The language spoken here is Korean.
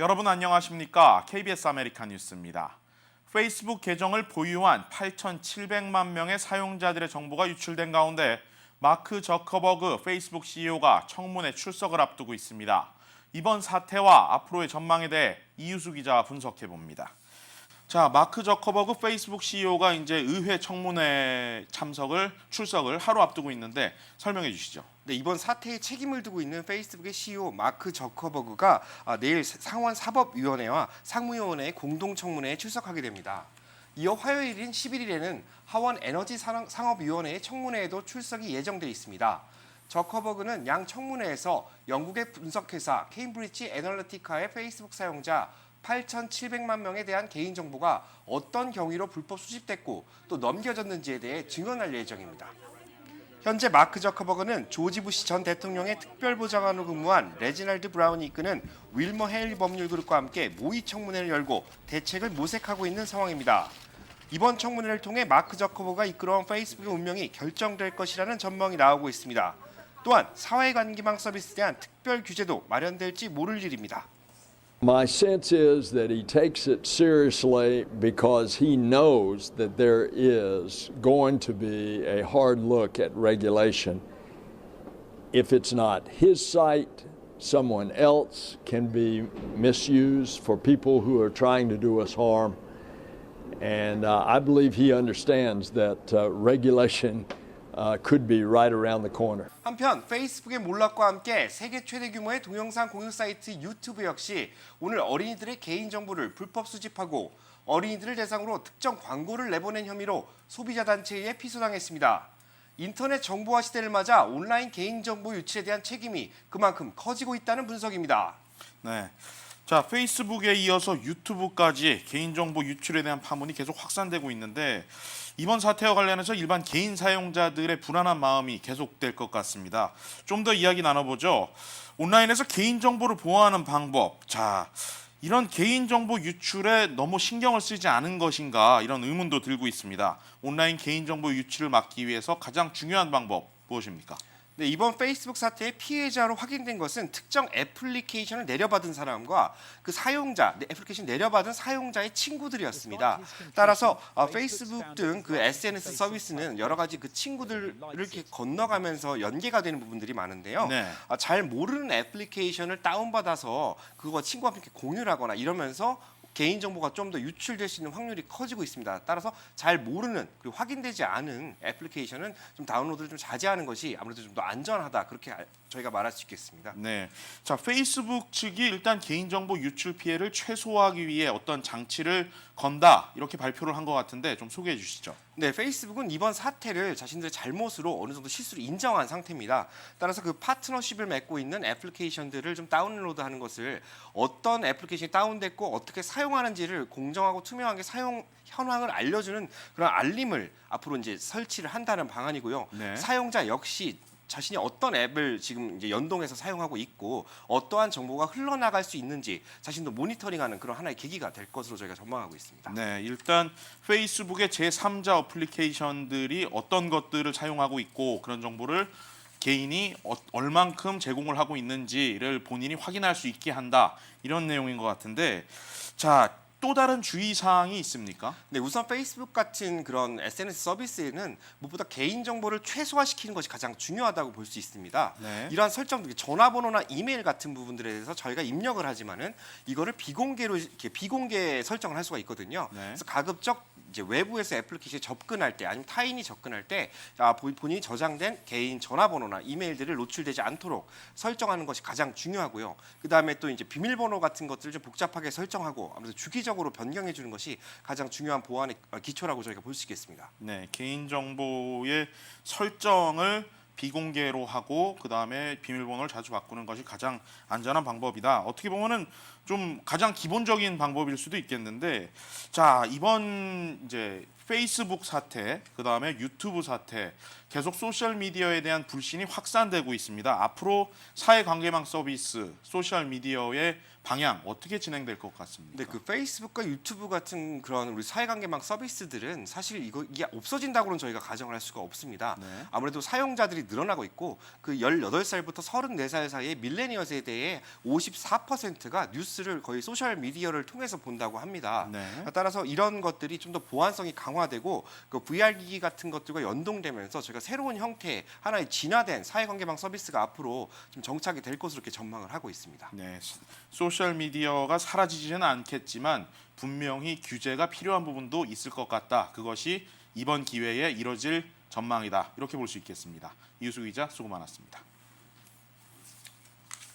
여러분 안녕하십니까? KBS 아메리카 뉴스입니다. 페이스북 계정을 보유한 8,700만 명의 사용자들의 정보가 유출된 가운데 마크 저커버그 페이스북 CEO가 청문회 출석을 앞두고 있습니다. 이번 사태와 앞으로의 전망에 대해 이유수 기자와 분석해 봅니다. 자, 마크 저커버그 페이스북 CEO가 이제 의회 청문회 참석을 출석을 하루 앞두고 있는데 설명해 주시죠. 네, 이번 사태에 책임을 두고 있는 페이스북의 CEO 마크 저커버그가 아, 내일 상원 사법위원회와 상무위원회 공동 청문회에 출석하게 됩니다. 이어 화요일인 11일에는 하원 에너지 상업위원회의 청문회에도 출석이 예정돼 있습니다. 저커버그는 양 청문회에서 영국의 분석회사 케임브리지 애널리티카의 페이스북 사용자 8,700만 명에 대한 개인 정보가 어떤 경위로 불법 수집됐고 또 넘겨졌는지에 대해 증언할 예정입니다. 현재 마크 저커버그는 조지 부시 전 대통령의 특별보좌관으로 근무한 레지날드 브라운이 이끄는 윌머 헤일리 법률 그룹과 함께 모의 청문회를 열고 대책을 모색하고 있는 상황입니다. 이번 청문회를 통해 마크 저커버그가 이끌어온 페이스북의 운명이 결정될 것이라는 전망이 나오고 있습니다. 또한 사회관계망 서비스에 대한 특별 규제도 마련될지 모를 일입니다. My sense is that he takes it seriously because he knows that there is going to be a hard look at regulation. If it's not his site, someone else can be misused for people who are trying to do us harm. And uh, I believe he understands that uh, regulation could be right around the corner. 한편 페이스북의 몰락과 함께 세계 최대 규모의 동영상 공유 사이트 유튜브 역시 오늘 어린이들의 개인 정보를 불법 수집하고 어린이들을 대상으로 특정 광고를 내보낸 혐의로 소비자 단체에 피소당했습니다. 인터넷 정보화 시대를 맞아 온라인 개인 정보 유출에 대한 책임이 그만큼 커지고 있다는 분석입니다. 네. 자, 페이스북에 이어서 유튜브까지 개인정보 유출에 대한 파문이 계속 확산되고 있는데 이번 사태와 관련해서 일반 개인 사용자들의 불안한 마음이 계속될 것 같습니다. 좀 더 이야기 나눠보죠. 온라인에서 개인정보를 보호하는 방법. 자, 이런 개인정보 유출에 너무 신경을 쓰지 않은 것인가 이런 의문도 들고 있습니다. 온라인 개인정보 유출을 막기 위해서 가장 중요한 방법 무엇입니까? 네, 이번 페이스북 사태의 피해자로 확인된 것은 특정 애플리케이션을 내려받은 사람과 그 사용자, 네, 애플리케이션 내려받은 사용자의 친구들이었습니다. 따라서 어, 페이스북 등 그 SNS 서비스는 여러 가지 그 친구들을 이렇게 건너가면서 연계가 되는 부분들이 많은데요. 네. 아, 잘 모르는 애플리케이션을 다운받아서 그거 친구와 함께 공유를 하거나 이러면서 개인 정보가 좀 더 유출될 수 있는 확률이 커지고 있습니다. 따라서 잘 모르는 그리고 확인되지 않은 애플리케이션은 좀 다운로드를 좀 자제하는 것이 아무래도 좀 더 안전하다 그렇게 알- 저희가 말할 수 있겠습니다. 네. 자, 페이스북 측이 일단 개인정보 유출 피해를 최소화하기 위해 어떤 장치를 건다 이렇게 발표를 한 것 같은데 좀 소개해 주시죠. 네, 페이스북은 이번 사태를 자신들의 잘못으로 어느 정도 실수를 인정한 상태입니다. 따라서 그 파트너십을 맺고 있는 애플리케이션들을 좀 다운로드하는 것을 어떤 애플리케이션이 다운됐고 어떻게 사용하는지를 공정하고 투명하게 사용 현황을 알려주는 그런 알림을 앞으로 이제 설치를 한다는 방안이고요. 네. 사용자 역시 자신이 어떤 앱을 지금 이제 연동해서 사용하고 있고 어떠한 정보가 흘러나갈 수 있는지 자신도 모니터링하는 그런 하나의 계기가 될 것으로 저희가 전망하고 있습니다. 네, 일단 페이스북의 제3자 어플리케이션들이 어떤 것들을 사용하고 있고 그런 정보를 개인이 어- 얼만큼 제공을 하고 있는지를 본인이 확인할 수 있게 한다 이런 내용인 것 같은데 자 또 다른 주의 사항이 있습니까? 네, 우선 페이스북 같은 그런 SNS 서비스에는 무엇보다 개인 정보를 최소화시키는 것이 가장 중요하다고 볼 수 있습니다. 네. 이러한 설정들, 전화번호나 이메일 같은 부분들에 대해서 저희가 입력을 하지만은 이거를 비공개로 이렇게 비공개 설정을 할 수가 있거든요. 네. 그래서 가급적 이제 외부에서 애플리케이션에 접근할 때 아니면 타인이 접근할 때 아, 본- 본인이 저장된 개인 전화번호나 이메일들을 노출되지 않도록 설정하는 것이 가장 중요하고요. 그 다음에 또 이제 비밀번호 같은 것들을 좀 복잡하게 설정하고 아무래도 주기적 으로 변경해 주는 것이 가장 중요한 보안의 어, 기초라고 저희가 볼 수 있겠습니다. 네, 개인 정보의 설정을 비공개로 하고 그 다음에 비밀번호를 자주 바꾸는 것이 가장 안전한 방법이다. 어떻게 보면은 좀 가장 기본적인 방법일 수도 있겠는데, 자 이번 이제 페이스북 사태, 그 다음에 유튜브 사태, 계속 소셜 미디어에 대한 불신이 확산되고 있습니다. 앞으로 사회 관계망 서비스, 소셜 미디어의 방향 어떻게 진행될 것 같습니까? 근데 그 페이스북과 유튜브 같은 그런 우리 사회관계망 서비스들은 사실 이거 이게 없어진다고는 저희가 가정을 할 수가 없습니다. 네. 아무래도 사용자들이 늘어나고 있고 그 18살부터 34살 사이의 밀레니얼 세대의 54%가 뉴스를 거의 소셜 미디어를 통해서 본다고 합니다. 네. 따라서 이런 것들이 좀 더 보안성이 강화 되고 그 VR 기기 같은 것들과 연동되면서 저희가 새로운 형태의 하나의 진화된 사회관계망 서비스가 앞으로 좀 정착이 될 것으로 이렇게 전망을 하고 있습니다. 네, 소셜 미디어가 사라지지는 않겠지만 분명히 규제가 필요한 부분도 있을 것 같다. 그것이 이번 기회에 이뤄질 전망이다. 이렇게 볼 수 있겠습니다. 이우수 기자 수고 많았습니다.